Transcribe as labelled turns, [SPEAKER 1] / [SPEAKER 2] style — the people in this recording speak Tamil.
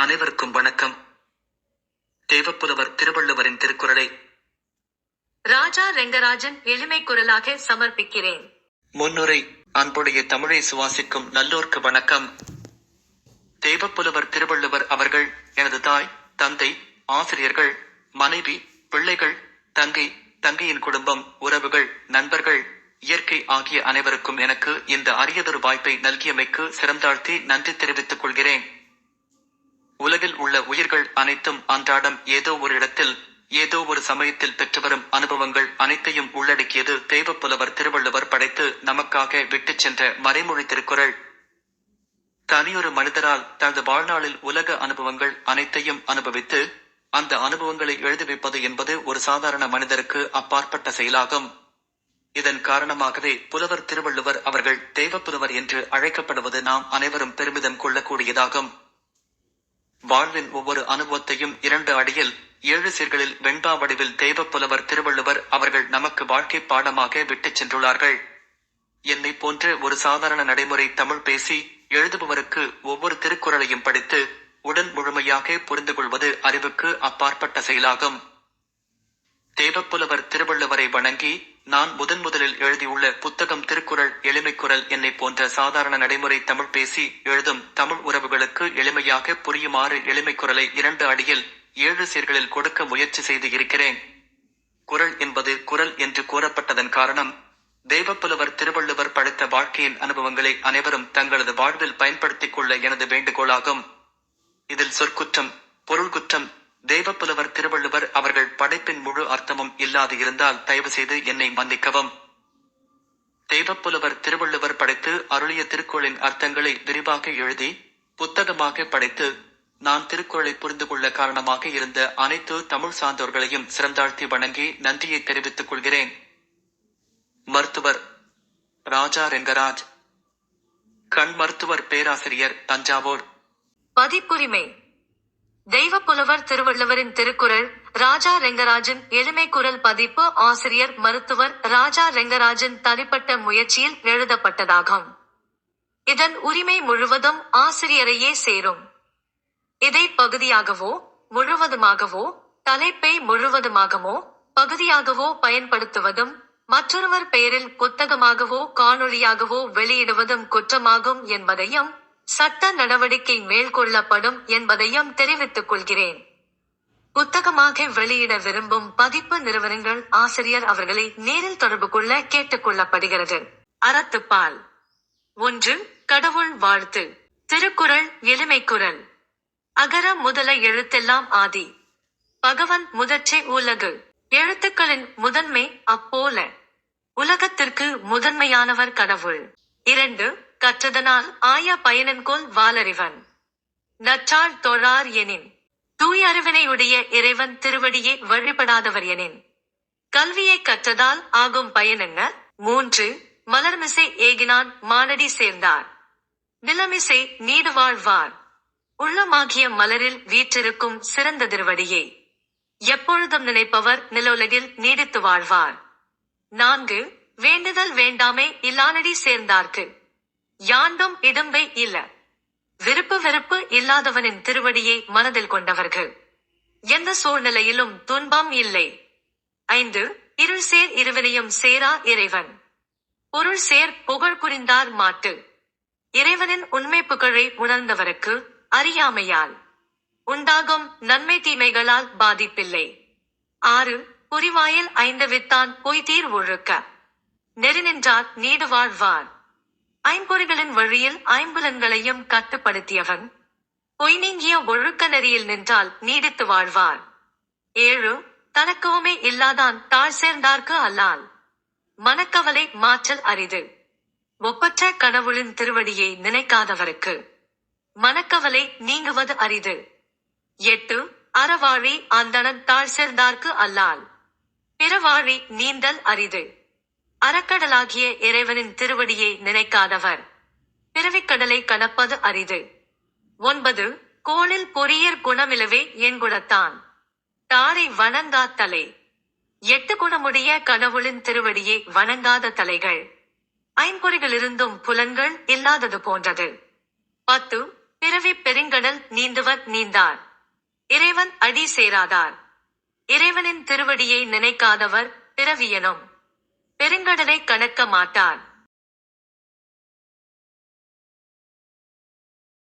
[SPEAKER 1] அனைவருக்கும் வணக்கம் தேவப்புலவர் திருவள்ளுவரின் திருக்குறளை
[SPEAKER 2] ராஜா ரெங்கராஜன் எளிமை குரலாக சமர்ப்பிக்கிறேன்
[SPEAKER 3] முன்னுரை அன்புடைய தமிழை சுவாசிக்கும் நல்லோர்க்கு வணக்கம் தேவப்புலவர் திருவள்ளுவர் அவர்கள் எனது தாய் தந்தை ஆசிரியர்கள் மனைவி பிள்ளைகள் தங்கை தங்கையின் குடும்பம் உறவுகள் நண்பர்கள் இயற்கை ஆகிய அனைவருக்கும் எனக்கு இந்த அரியதொரு வாய்ப்பை நல்கியமைக்கு சிறந்தாழ்த்தி நன்றி தெரிவித்துக் கொள்கிறேன் உலகில் உள்ள உயிர்கள் அனைத்தும் அன்றாடம் ஏதோ ஒரு இடத்தில் ஏதோ ஒரு சமயத்தில் பெற்றுவரும் அனுபவங்கள் அனைத்தையும் உள்ளடக்கியது தெய்வப்புலவர் திருவள்ளுவர் படைத்து நமக்காக விட்டுச் சென்ற மறைமொழி திருக்குறள் தனியொரு மனிதரால் தனது வாழ்நாளில் உலக அனுபவங்கள் அனைத்தையும் அனுபவித்து அந்த அனுபவங்களை எழுதி வைப்பது என்பது ஒரு சாதாரண மனிதருக்கு அப்பாற்பட்ட செயலாகும் இதன் காரணமாகவே புலவர் திருவள்ளுவர் அவர்கள் தெய்வப்புலவர் என்று அழைக்கப்படுவது நாம் அனைவரும் பெருமிதம் கொள்ளக்கூடியதாகும் வாழ்வின் ஒவ்வொரு அனுபவத்தையும் இரண்டு அடியில் ஏழு சீர்களில் வெண்பா வடிவில் தெய்வப்புலவர் திருவள்ளுவர் அவர்கள் நமக்கு வாழ்க்கை பாடமாக விட்டுச் சென்றுள்ளார்கள் என்னை போன்ற ஒரு சாதாரண நடைமுறை தமிழ் பேசி எழுதுபவருக்கு ஒவ்வொரு திருக்குறளையும் படித்து உடன் முழுமையாக புரிந்து கொள்வது அறிவுக்கு அப்பாற்பட்ட செயலாகும் தேவப்புலவர் திருவள்ளுவரை வணங்கி நான் முதன் முதலில் எழுதியுள்ள புத்தகம் திருக்குறள் எளிமைக்குரல் என்னை போன்ற சாதாரண நடைமுறை தமிழ் பேசி எழுதும் தமிழ் உறவுகளுக்கு எளிமையாக புரியுமாறு எளிமைக்குரலை இரண்டு அடியில் ஏழு சீர்களில் கொடுக்க முயற்சி செய்து இருக்கிறேன் குரல் என்பது குரல் என்று கூறப்பட்டதன் காரணம் தெய்வப்புலவர் திருவள்ளுவர் படைத்த வாழ்க்கையின் அனுபவங்களை அனைவரும் தங்களது வாழ்வில் பயன்படுத்திக் கொள்ள எனது வேண்டுகோளாகும் இதில் சொற்குற்றம் பொருள் குற்றம் தெய்வப்புலவர் திருவள்ளுவர் அவர்கள் படைப்பின் முழு அர்த்தமும் இல்லாது இருந்தால் தயவு செய்து என்னை மன்னிக்கவும் தெய்வப்புலவர் திருவள்ளுவர் படைத்து அருளிய திருக்குறளின் அர்த்தங்களை விரிவாக எழுதி புத்தகமாக படைத்து நான் திருக்குறளை புரிந்து கொள்ள காரணமாக இருந்த அனைத்து தமிழ் சார்ந்தோர்களையும் சிறந்தாழ்த்தி வணங்கி நன்றியை தெரிவித்துக் கொள்கிறேன்
[SPEAKER 1] மருத்துவர் ராஜா ரெங்கராஜ் கண் மருத்துவர் பேராசிரியர் தஞ்சாவூர்
[SPEAKER 2] பதிப்புரிமை தெய்வ புலவர் திருவள்ளுவரின் திருக்குறள் ராஜா ரெங்கராஜன் எளிமைக்குரல் பதிப்பு ஆசிரியர் மருத்துவர் ராஜா ரெங்கராஜன் தனிப்பட்ட முயற்சியில் எழுதப்பட்டதாகும் இதன் உரிமை முழுவதும் ஆசிரியரையே சேரும் இதை பகுதியாகவோ முழுவதுமாகவோ தலைப்பை முழுவதுமாகவோ பகுதியாகவோ பயன்படுத்துவதும் மற்றொருவர் பெயரில் புத்தகமாகவோ காணொளியாகவோ வெளியிடுவதும் குற்றமாகும் என்பதையும் சட்ட நடவடிக்கை மேற்கொள்ளப்படும் என்பதையும் தெரிவித்துக் கொள்கிறேன். புத்தகமாக வெளியிட விரும்பும் பதிப்பு நிறுவனங்கள் ஆசிரியர் அவர்களை நேரில் தொடர்பு கொள்ள கேட்டுக் கொள்ளப்படுகிறது.
[SPEAKER 4] அறத்துப்பால்! ஒன்று கடவுள் வாழ்த்து! திருக்குறள் குரல் அகர முதல எழுத்தெல்லாம் ஆதி. பகவன் முதற்றே உலகு. எழுத்துக்களின் முதன்மை அப்போல. உலகத்திற்கு முதன்மையானவர் கடவுள். இரண்டு கற்றதனால் ஆய பயனன்கொல் வாலறிவன் நற்றாள் தொழார் எனின் தூய் அறிவினையுடைய இறைவன் திருவடியே வழிபடாதவர் எனின் கல்வியை கற்றதால் ஆகும் பயனென்ன மூன்று மலர்மிசை ஏகினான் மானடி சேர்ந்தார் நிலமிசை நீடு வாழ்வார் உள்ளமாகிய மலரில் வீற்றிருக்கும் சிறந்த திருவடியே எப்பொழுதும் நினைப்பவர் நிலவுலகில் நீடித்து வாழ்வார் நான்கு வேண்டுதல் வேண்டாமே இல்லானடி சேர்ந்தார்கள் யாண்டும் இடும்பே இல்ல விருப்பு வெறுப்பு இல்லாதவனின் திருவடியை மனதில் கொண்டவர்கள் எந்த சூழ்நிலையிலும் துன்பம் இல்லை ஐந்து இருள் சேர் இருவனையும் சேரா இறைவன் பொருள் சேர் புகழ் புரிந்தார் மாட்டு இறைவனின் உண்மை புகழை உணர்ந்தவருக்கு அறியாமையால் உண்டாகும் நன்மை தீமைகளால் பாதிப்பில்லை ஆறு புரிவாயில் வித்தான் பொய்தீர் ஒழுக்க நெறி நின்றார் நீடு வாழ்வார் ஐம்பொறிகளின் வழியில் ஐம்புலன்களையும் கட்டுப்படுத்தியவன் பொய் நீங்கிய ஒழுக்க நெறியில் நின்றால் நீடித்து வாழ்வார் ஏழு தனக்குவமே இல்லாதான் தாழ் சேர்ந்தார்க்கு அல்லால் மனக்கவலை மாற்றல் அரிது ஒப்பற்ற கடவுளின் திருவடியை நினைக்காதவருக்கு மனக்கவலை நீங்குவது அரிது எட்டு அறவாழி அந்தனன் தாழ் சேர்ந்தார்க்கு அல்லால் பிறவாழி நீந்தல் அரிது அறக்கடலாகிய இறைவனின் திருவடியை நினைக்காதவர் பிறவிக்கடலை கடப்பது அரிது ஒன்பது கோளில் பொறியர் குணமிலவே குணத்தான் தாரை வணங்கா தலை எட்டு குணமுடைய கடவுளின் திருவடியை வணங்காத தலைகள் ஐம்பொறிகளிருந்தும் புலன்கள் இல்லாதது போன்றது பத்து பிறவி பெருங்கடல் நீந்தவர் நீந்தார் இறைவன் அடி சேராதார் இறைவனின் திருவடியை நினைக்காதவர் பிறவியனும் பெருங்கடலை கணக்க மாட்டான்